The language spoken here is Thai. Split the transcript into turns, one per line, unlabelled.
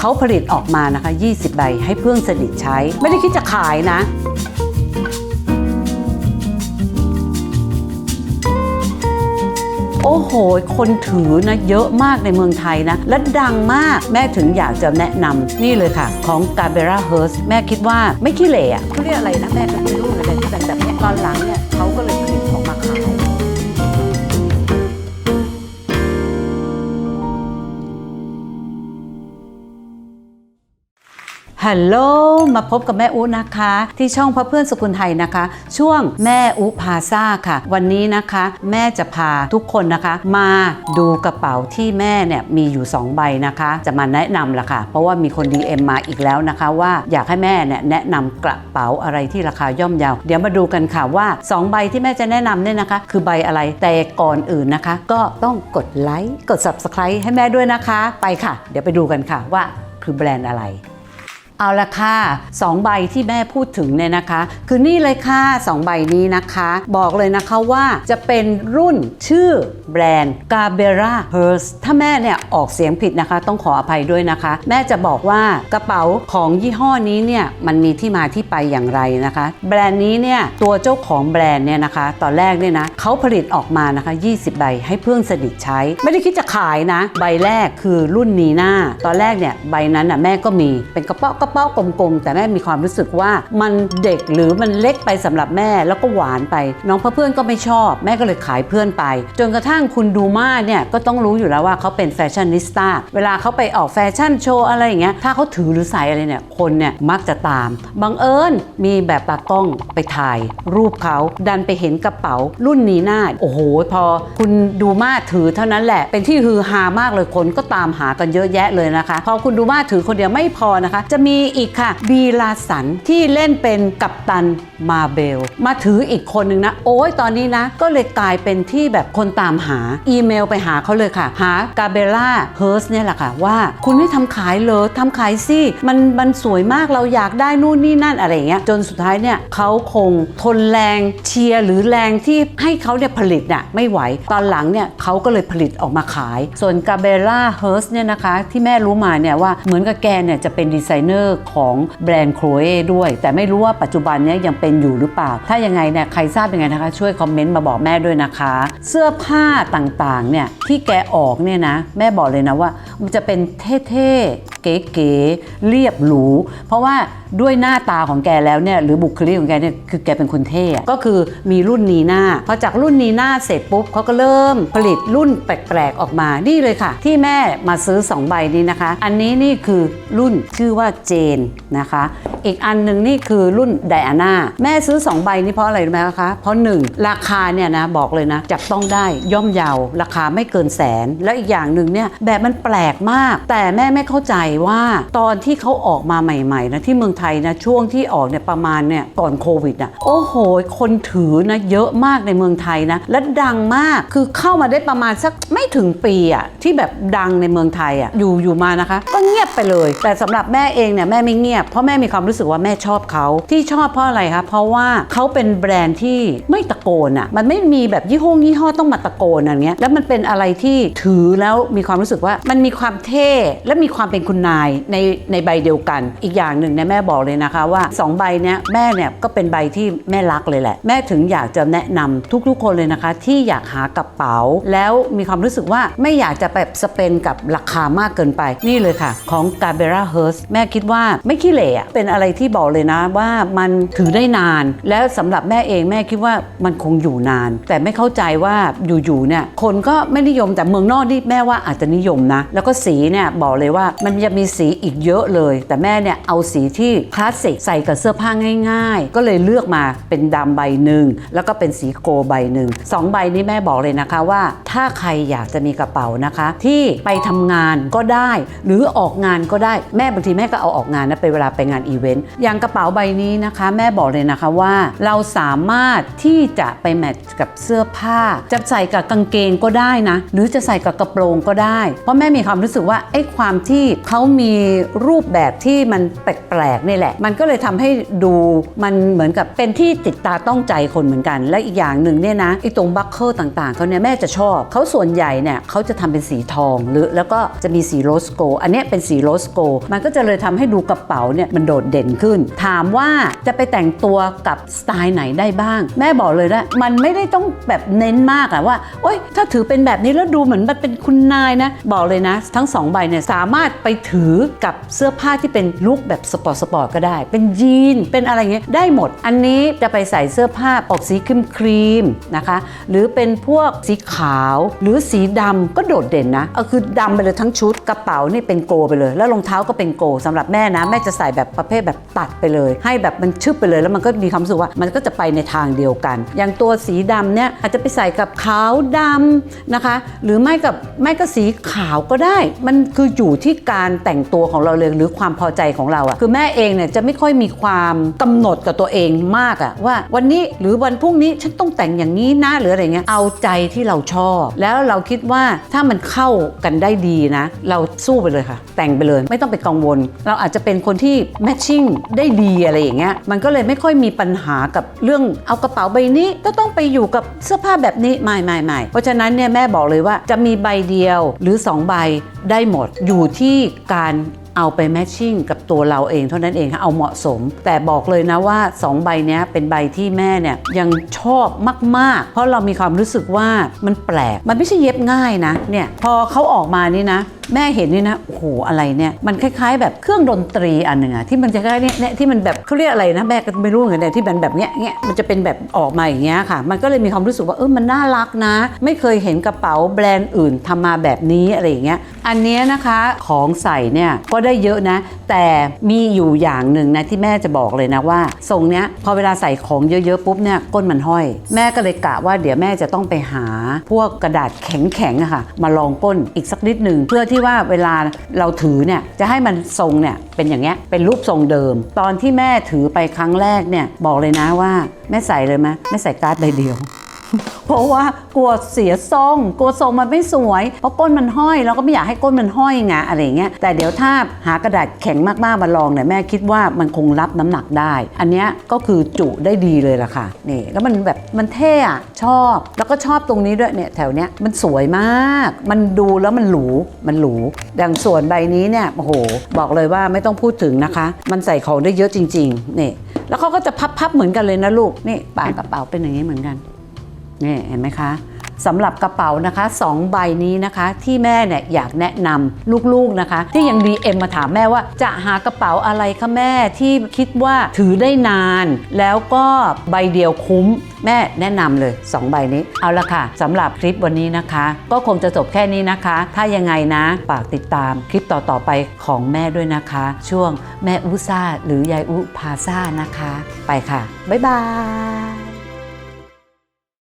เขาผลิตออกมานะคะ 20 ใบให้เพื่อนสนิทใช้ ไม่ได้คิดจะขายนะโอ้โห คนถือนะเยอะมากในเมืองไทยนะ และดังมากแม่ถึงอยากจะแนะนำนี่เลยค่ะ ของ g a b e r a h e r s แม่คิดว่าไม่ขี้เหร่อะเขาเรียกอะไรนะ แม่ก็ไม่รู้อะไรที่เป็นแบบนี้ตอนหลังเนี่ยเขาก็เลย ฮัลโหลมาพบกับแม่อุนะคะ ที่ช่องพระเพื่อนสกุลไทยนะคะ ช่วงแม่อุพาซาค่ะ วันนี้นะคะ แม่จะพาทุกคนนะคะ มาดูกระเป๋าที่แม่เนี่ยมีอยู่ 2 ใบนะคะ จะมาแนะนำละค่ะ เพราะว่ามีคน DM มาอีกแล้วนะคะ ว่าอยากให้แม่เนี่ยแนะนำกระเป๋าอะไรที่ราคาย่อมเยาเดี๋ยวมาดูกันค่ะว่า 2 ใบที่แม่จะแนะนำเนี่ยนะคะ คือใบอะไรแต่ก่อนอื่นนะคะ ก็ต้องกดไลค์กด Subscribe ให้แม่ด้วยนะคะ ไปค่ะ เดี๋ยวไปดูกันค่ะว่าคือแบรนด์อะไร เอาละค่ะสองใบที่แม่พูดถึงเนี่ยนะคะ คือนี่เลยค่ะสองใบนี้นะคะ บอกเลยนะคะว่าจะเป็นรุ่นชื่อแบรนด์ g a b e r a h e r s ถ้าแม่เนี่ยออกเสียงผิดนะคะ ต้องขออภัยด้วยนะคะ แม่จะบอกว่ากระเป๋าของยี่ห้อนี้เนี่ยมันมีที่มาที่ไปอย่างไรนะคะ แบรนด์นี้เนี่ยตัวเจ้าของแบรนด์เนี่ยนะคะ ตอนแรกเนี่ยนะเขาผลิตออกมานะคะ 20 ใบให้เพื่อนสนิทใช้ ไม่ได้คิดจะขายนะ ใบแรกคือรุ่นนีหน่าตอนแรกเนี่ยใบนั้นน่ะแม่ก็มีเป็นกระเป๋ากระเป๋ากลมๆ แต่แม่มีความรู้สึกว่ามันเด็กหรือมันเล็กไปสำหรับแม่แล้วก็หวานไป น้องเพื่อนก็ไม่ชอบ แม่ก็เลยขายเพื่อนไป จนกระทั่งคุณดูมาเนี่ยก็ต้องรู้อยู่แล้วว่าเขาเป็นแฟชั่นนิสต้าเวลาเขาไปออกแฟชั่นโชว์อะไรอย่างเงี้ยถ้าเขาถือหรือใส่อะไรเนี่ยคนเนี่ยมักจะตามบังเอิญมีแบบตากล้องไปถ่าย รูปเขาดันไปเห็นกระเป๋ารุ่นนีน่าโอ้โห พอคุณดูมาถือเท่านั้นแหละ เป็นที่ฮือฮามากเลยคนก็ตามหากันเยอะแยะเลยนะคะ พอคุณดูมาถือคนเดียวไม่พอนะคะ จะมีีอีกค่ะ บีลาสันที่เล่นเป็นกัปตันมาเบล มาถืออีกคนนึงนะ โอ้ยตอนนี้นะ ก็เลยกลายเป็นที่แบบคนตามหาอีเมลไปหาเขาเลยค่ะ หากาเบล่าเฮิร์สเนี่ยแหละค่ะ ว่าคุณไม่ทำขายเลยทำขายสิมันมันสวยมากเราอยากได้นู่นนี่นั่นอะไรเงี้ยจนสุดท้ายเนี่ยเขาคงทนแรงเชียร์หรือแรงที่ให้เขาเนี่ยผลิตน่ะไม่ไหวตอนหลังเนี่ยเขาก็เลยผลิตออกมาขาย ส่วนกาเบล่าเฮิร์สเนี่ยนะคะ ที่แม่รู้มาเนี่ยว่าเหมือนกับแกเนี่ยจะเป็นดีไซเนอร์ของแบรนด์โครเอด้วย แต่ไม่รู้ว่าปัจจุบันนี้ยังเป็นอยู่หรือเปล่า ถ้ายังไงเนี่ยใครทราบยังไงนะคะ ช่วยคอมเมนต์มาบอกแม่ด้วยนะคะ เสื้อผ้าต่างๆเนี่ยที่แกออกเนี่ยนะ แม่บอกเลยนะว่า มันจะเป็นเท่ๆ เก๋ๆเรียบหรู เพราะว่าด้วยหน้าตาของแกแล้วเนี่ยหรือบุคลิกของแกเนี่ยคือแกเป็นคนเท่ก็คือมีรุ่นนีน่าพอจากรุ่นนีน่าเสร็จปุ๊บเขาก็เริ่มผลิตรุ่นแปลกๆออกมานี่เลยค่ะ ที่แม่มาซื้อ2ใบนี้นะคะ อันนี้นี่คือรุ่นชื่อว่าเจนนะคะ อีกอันหนึ่งนี่คือรุ่นไดอาน่าแม่ซื้อ 2 ใบนี้เพราะอะไรรู้ไหมคะ เพราะ 1 ราคาเนี่ยนะบอกเลยนะจับต้องได้ย่อมเยาราคาไม่เกินแสน แล้วอีกอย่างหนึ่งเนี่ยแบบมันแปลกมาก แต่แม่ไม่เข้าใจว่าตอนที่เขาออกมาใหม่ๆนะที่เมืองไทยนะช่วงที่ออกเนี่ยประมาณเนี่ยก่อนโควิดอะโอ้โห คนถือนะเยอะมากในเมืองไทยนะและดังมากคือเข้ามาได้ประมาณสักไม่ถึงปีอะที่แบบดังในเมืองไทยอะอยู่อยู่มานะคะ ก็เงียบไปเลย แต่สำหรับแม่เองเนี่ยแม่ไม่เงียบเพราะแม่มีความรู้สึกว่าแม่ชอบเขาที่ชอบเพราะอะไรคะเพราะว่าเขาเป็นแบรนด์ที่ไม่ตะโกนอะมันไม่มีแบบยี่ห้อยี่ห้อต้องมาตะโกนอะไรเงี้ยแล้วมันเป็นอะไรที่ถือแล้วมีความรู้สึกว่ามันมีความเท่และมีความเป็นคุณนายในในใบเดียวกัน อีกอย่างหนึ่งเนี่ยแม่บอกเลยนะคะว่าสองใบเนี้ยแม่เนี่ยก็เป็นใบที่แม่รักเลยแหละ แม่ถึงอยากจะแนะนำทุกๆ คนเลยนะคะ ที่อยากหากระเป๋า แล้วมีความรู้สึกว่าไม่อยากจะแบบสเปนกับราคามากเกินไปนี่เลยค่ะ ของ g a b e r a h e r s แม่คิดว่าไม่ขี้เหร่อเป็นอะไรที่บอกเลยนะว่ามันถือได้นาน แล้วสำหรับแม่เองแม่คิดว่ามันคงอยู่นาน แต่ไม่เข้าใจว่าอยู่ๆเนี่ยคนก็ไม่นิยมแต่เมืองนอกนี่แม่ว่าอาจจะนิยมนะ แล้วก็สีเนี่ยบอกเลยว่ามันจะมีสีอีกเยอะเลย แต่แม่เนี่ยเอาสีที่คลาสสิกใส่กับเสื้อผ้าง่าย ๆ ก็เลยเลือกมาเป็นดำใบหนึ่งแล้วก็เป็นสีโกใบหนึ่งสองใบนี้แม่บอกเลยนะคะว่า ถ้าใครอยากจะมีกระเป๋านะคะ ที่ไปทำงานก็ได้ หรือออกงานก็ได้แม่บางทีแม่ก็เอาออกงานนะไปเวลาไปงานอีเวนต์อย่างกระเป๋าใบนี้นะคะ แม่บอกเลยนะคะว่า เราสามารถที่จะไปแมทช์กับเสื้อผ้า จะใส่กับกางเกงก็ได้นะ หรือจะใส่กับกระโปรงก็ได้ เพราะแม่มีความรู้สึกว่าไอ้ความที่เขามีรูปแบบที่มันแปลกๆนี่แหละ มันก็เลยทำให้ดูมันเหมือนกับเป็นที่ติดตาต้องใจคนเหมือนกัน และอีกอย่างหนึ่งเนี่ยนะไอ้ตรงบัคเกิลต่างๆเขาเนี่ยแม่จะชอบเขาส่วนใหญ่เนี่ยเขาจะทำเป็นสีทองหรือแล้วก็จะมีสีโรสโก อันนี้เป็นสีโรสโก มันก็จะเลยทำให้ดูกระเป๋าเนี่ยมันโดดเด่นขึ้น ถามว่าจะไปแต่งตัวกับสไตล์ไหนได้บ้าง แม่บอกเลยนะมันไม่ได้ต้องแบบเน้นมากอะว่าโอ๊ยถ้าถือเป็นแบบนี้แล้วดูเหมือนมันเป็นคุณนายนะบอกเลยนะ ทั้งสองใบเนี่ยสามารถไปถือกับเสื้อผ้าที่เป็นลุคแบบสปอร์ตสปอร์ตก็ได้ เป็นยีนเป็นอะไรเงี้ยได้หมด อันนี้จะไปใส่เสื้อผ้าออกสีครีมครีมนะคะ หรือเป็นพวกสีขาวหรือสีดำก็โดดเด่นนะเอาคือดำไปเลยทั้งชุดกระเป๋านี่เป็นโกไปเลย แล้วรองเท้าก็เป็นโกสำหรับแม่ม่นะแม่จะใส่แบบประเภทแบบตัดไปเลย ให้แบบมันชึบไปเลยแล้วมันก็มีความรู้สึกว่ามันก็จะไปในทางเดียวกัน อย่างตัวสีดำเนี่ยอาจจะไปใส่กับขาวดำนะคะ หรือไม่กับไม่ก็สีขาวก็ได้ มันคืออยู่ที่การแต่งตัวของเราเลยหรือความพอใจของเราอะคือแม่เองเนี่ยจะไม่ค่อยมีความกำหนดกับตัวเองมากอะว่าวันนี้หรือวันพรุ่งนี้ฉันต้องแต่งอย่างนี้นะหรืออะไรเงี้ยเอาใจที่เราชอบ แล้วเราคิดว่าถ้ามันเข้ากันได้ดีนะ เราสู้ไปเลยค่ะ แต่งไปเลยไม่ต้องไปกังวล เราอาจจะเป็นคนที่แมทชิ่งได้ดีอะไรอย่างเงี้ยมันก็เลยไม่ค่อยมีปัญหากับเรื่องเอากระเป๋าใบนี้ก็ต้องไปอยู่กับเสื้อผ้าแบบนี้ไม่ไม่ไม่เพราะฉะนั้นเนี่ยแม่บอกเลยว่าจะมีใบเดียวหรือ 2 ใบได้หมดอยู่ที่การเอาไปแมทชิ่งกับตัวเราเองเท่านั้นเองค่ะเอาเหมาะสม แต่บอกเลยนะว่า 2 ใบเนี้ยเป็นใบที่แม่เนี่ยยังชอบมาก ๆ เพราะเรามีความรู้สึกว่ามันแปลก มันไม่ใช่เย็บง่ายนะเนี่ยพอเขาออกมานี่นะ แม่เห็นนี่นะโอ้โหอะไรเนี่ยมันคล้ายๆ แบบเครื่องดนตรีอันหนึ่งอะที่มันจะคล้ายๆเนี่ยเนี่ยที่มันแบบเขาเรียกอะไรนะแม่ก็ไม่รู้เหมือนกันแต่ที่มันแบบเนี้ยเนี้ยมันจะเป็นแบบออกมาอย่างเงี้ยค่ะ มันก็เลยมีความรู้สึกว่าเออมันน่ารักนะ ไม่เคยเห็นกระเป๋าแบรนด์อื่นทำมาแบบนี้อะไรอย่างเงี้ยอันเนี้ยนะคะของใส่เนี่ยก็ได้เยอะนะ แต่มีอยู่อย่างหนึ่งนะที่แม่จะบอกเลยนะว่าทรงเนี้ยพอเวลาใส่ของเยอะๆปุ๊บเนี่ยก้นมันห้อย แม่ก็เลยกะว่าเดี๋ยวแม่จะต้องไปหา พวกกระดาษแข็งๆอะค่ะ มาลองก้นอีกสักนิดหนึ่งเพื่อที่ที่ว่าเวลาเราถือเนี่ยจะให้มันทรงเนี่ยเป็นอย่างเงี้ยเป็นรูปทรงเดิม ตอนที่แม่ถือไปครั้งแรกเนี่ยบอกเลยนะว่าแม่ใส่เลยไหมแม่ใส่การ์ดใบเดียว เพราะว่ากลัวเสียทรง กลัวทรงมันไม่สวย เพราะก้นมันห้อยเราก็ไม่อยากให้ก้นมันห้อยไงอะไรเงี้ยแต่เดี๋ยวถ้าหากระดาษแข็งมากๆมาลองเนี่ยแม่คิดว่ามันคงรับน้ำหนักได้ อันเนี้ยก็คือจุได้ดีเลยล่ะค่ะนี่แล้วมันแบบมันเท่อะชอบแล้วก็ชอบตรงนี้ด้วยเนี่ยแถวเนี้ยมันสวยมาก มันดูแล้วมันหรูมันหรูอย่างส่วนใบนี้เนี่ยโอ้โห บอกเลยว่าไม่ต้องพูดถึงนะคะ มันใส่ของได้เยอะจริงๆนี่แล้วเขาก็จะพับๆเหมือนกันเลยนะลูกนี่ปากกระเป๋าเป็นอย่างนี้เหมือนกัน นี่เห็นไหมคะสำหรับกระเป๋านะคะ2ใบนี้นะคะ ที่แม่เนี่ยอยากแนะนำลูกๆนะคะ ที่ยัง DM มาถามแม่ว่า จะหากระเป๋าอะไรคะแม่ที่คิดว่าถือได้นาน แล้วก็ใบเดียวคุ้มแม่แนะนำเลย 2 ใบนี้ เอาละค่ะสำหรับคลิปวันนี้นะคะ ก็คงจะจบแค่นี้นะคะ ถ้ายังไงนะฝากติดตามคลิปต่อๆไปของแม่ด้วยนะคะ ช่วงแม่อุซ่าหรือยายอุพาซ่านะคะ ไปค่ะ บ๊ายบาย